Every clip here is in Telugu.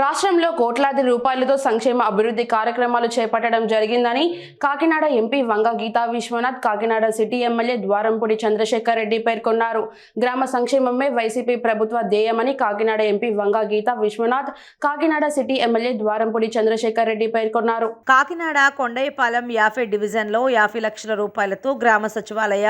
రాష్ట్రంలో కోట్లాది రూపాయలతో సంక్షేమ అభివృద్ధి కార్యక్రమాలు చేపట్టడం జరిగిందని Kakinada MP Vanga Geeta Vishwanath Kakinada city MLA Dwarampudi Chandrashekhar Reddy పేర్కొన్నారు. గ్రామ సంక్షేమమే వైసీపీ ప్రభుత్వ ధ్యేయమని Kakinada MP Vanga Geeta Vishwanath Kakinada city MLA Dwarampudi Chandrashekhar Reddy పేర్కొన్నారు. కాకినాడ కొండైపాలెం యాఫే డివిజన్లో యాభై లక్షల రూపాయలతో గ్రామ సచివాలయ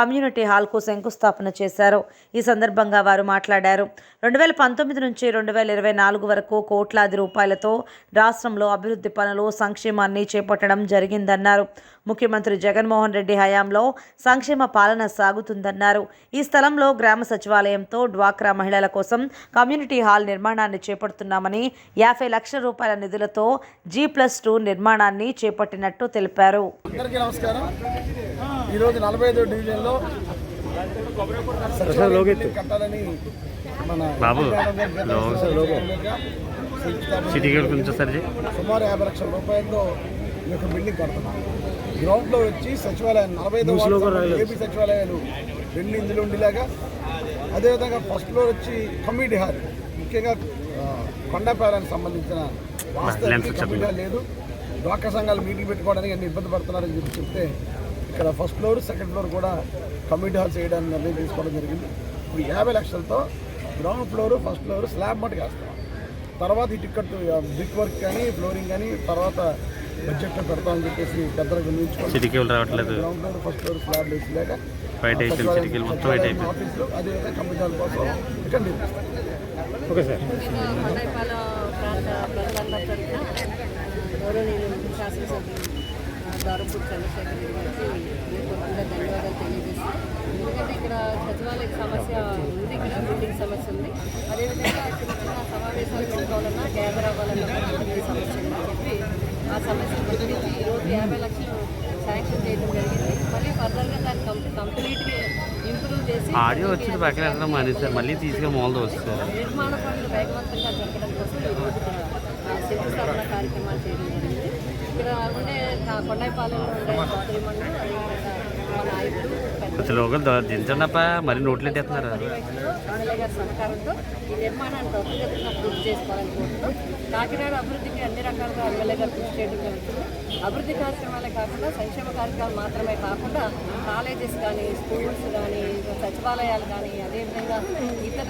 కమ్యూనిటీ హాల్కు శంకుస్థాపన చేశారు. ఈ సందర్భంగా వారు మాట్లాడారు. రెండు వేల పంతొమ్మిది నుంచి రెండు వేల ఇరవై నాలుగు వరకు కోట్లాది రూపాయలతో రాష్ట్రంలో అభివృద్ధి పనులు సంక్షేమాన్ని చేపట్టడం జరిగిందన్నారు. ముఖ్యమంత్రి జగన్మోహన్ రెడ్డి హయాంలో సంక్షేమ పాలన సాగుతుందన్నారు. ఈ స్థలంలో గ్రామ సచివాలయంతో డ్వాక్రా మహిళల కోసం కమ్యూనిటీ హాల్ నిర్మాణాన్ని చేపడుతున్నామని యాభై లక్షల రూపాయల నిధులతో జీ ప్లస్ టూ నిర్మాణాన్ని చేపట్టినట్టు తెలిపారు. నమస్కారం. ఈరోజు నలభై ఐదో డివిజన్లో కట్టాలని బాబు, సిటీ గేట్ కొంచెం సరి. సుమారు యాభై లక్షల రూపాయలతో ఈ యొక్క బిల్డింగ్ కడుతున్నాం. గ్రౌండ్లో వచ్చి సచివాలయం నలభై ఐదో ఏపీ సచివాలయాలు రెండు ఇందులో ఉండేలాగా. అదేవిధంగా ఫస్ట్ ఫ్లోర్ వచ్చి కమ్యూనిటీ హాల్. ముఖ్యంగా కొండపాలానికి సంబంధించిన కమ్యూనిటీ హాల్ లేదు. డ్వాక్రా సంఘాలు మీటింగ్ పెట్టుకోవడానికి అన్ని ఇబ్బంది పడుతున్నారని చెప్పి చెప్తే ఇక్కడ ఫస్ట్ ఫ్లోర్ సెకండ్ ఫ్లోర్ కూడా కమ్యూనిటీ హాల్ చేయడానికి నిర్ణయం తీసుకోవడం జరిగింది. ఇప్పుడు యాభై లక్షలతో ground floor first floor slab మట్టుకు వేస్తాం. తర్వాత ఈ టికెట్ బ్రిక్ వర్క్ కానీ ఫ్లోరింగ్ కానీ తర్వాత బడ్జెట్లో పెడతామని చెప్పేసి పెద్దలకు కేబుల్ రావట్లేదు. Ground floor first floor slab వేసిలేక ఆఫీసులు అదేవిధంగా హాల్ కోసం ఇక్కడ నిర్మిస్తాం ఓకే సార్. శాసనసభ్యులు. దారుపూర్ చంద్రశేఖర్ గారికి హృదయపూర్వకంగా ధన్యవాదాలు తెలియజేస్తాను ఎందుకంటే ఇక్కడ సచివాలయ సమస్య ఉంది ఇక్కడ బిల్డింగ్ సమస్య ఉంది. అదేవిధంగా చిన్న చిన్న సమావేశాలు పెట్టుకోవాలన్నా గ్యాదర్ అవ్వాలన్నా కూడా సమస్య ఉందని చెప్పి ఆ సమస్యను గుర్తించి ఈరోజు యాభై లక్షలు శాంక్షన్ చేయడం జరిగింది. మళ్ళీ ఫర్దర్గా దాన్ని కంప్లీట్ కంప్లీట్గా ఇంప్రూవ్ చేసి ఆడియో వచ్చింది పక్కన వెళ్ళడం మానేసి సార్ మళ్ళీ తీసుకెళ్ళి మూలతో వస్తుంది. నిర్మాణ పనులు వేగవంతంగా జరగడం కోసం ఈ రోజు ఇక్కడ ఆ, శంకుస్థాపన కార్యక్రమాలు చేయడం జరిగింది. ఇక్కడ కొండాయిపాలెంలో ఉండే భక్తుల మండలం అదేవిధంగా ఒక దించండి అప్ప మరి నోట్లు ఎట్టేస్తున్నారు పూర్తి కాకినాడ అభివృద్ధికి అన్ని రకాలుగా ఎమ్మెల్యే గారు కృషి చేయడం జరుగుతుంది. అభివృద్ధి కార్యక్రమాలే కాకుండా సంక్షేమ కార్యక్రమాలు మాత్రమే కాకుండా కాలేజెస్ కానీ స్కూల్స్ కానీ సచివాలయాలు కానీ అదేవిధంగా ఇతర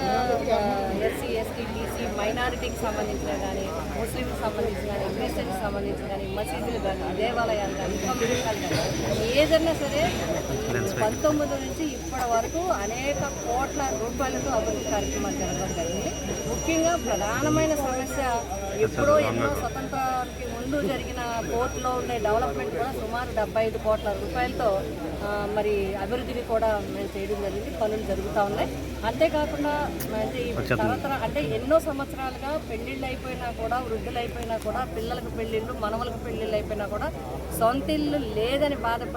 ఎస్సీ ఎస్టీ బీసీ మైనారిటీకి సంబంధించిన కానీ ముస్లింకి సంబంధించిన కానీ క్రిస్టియన్కి సంబంధించిన కానీ మసీదులు కానీ దేవాలయాలు కానీ ఏదైనా సరే పంతొమ్మిది నుంచి ఇప్పటి వరకు అనేక కోట్ల రూపాయలతో అభివృద్ధి కార్యక్రమాలు జరగడం జరిగింది. ముఖ్యంగా ప్రధానమైన సమస్య ఎప్పుడో ఎన్నో స్వతంత్రానికి ముందు జరిగిన పోర్టులో ఉండే డెవలప్మెంట్ కూడా సుమారు డెబ్బై ఐదు కోట్ల రూపాయలతో మరి అభివృద్ధిని కూడా మేము చేయడం జరిగింది. పనులు జరుగుతూ ఉన్నాయి. అంతేకాకుండా అంటే తరతర అంటే ఎన్నో సంవత్సరాలుగా పెళ్ళిళ్ళు అయిపోయినా కూడా వృద్ధులు అయిపోయినా కూడా పిల్లలకు పెళ్ళిళ్ళు మనవలకు పెళ్ళిళ్ళు అయిపోయినా కూడా సొంత ఇల్లు లేదని బాధపడే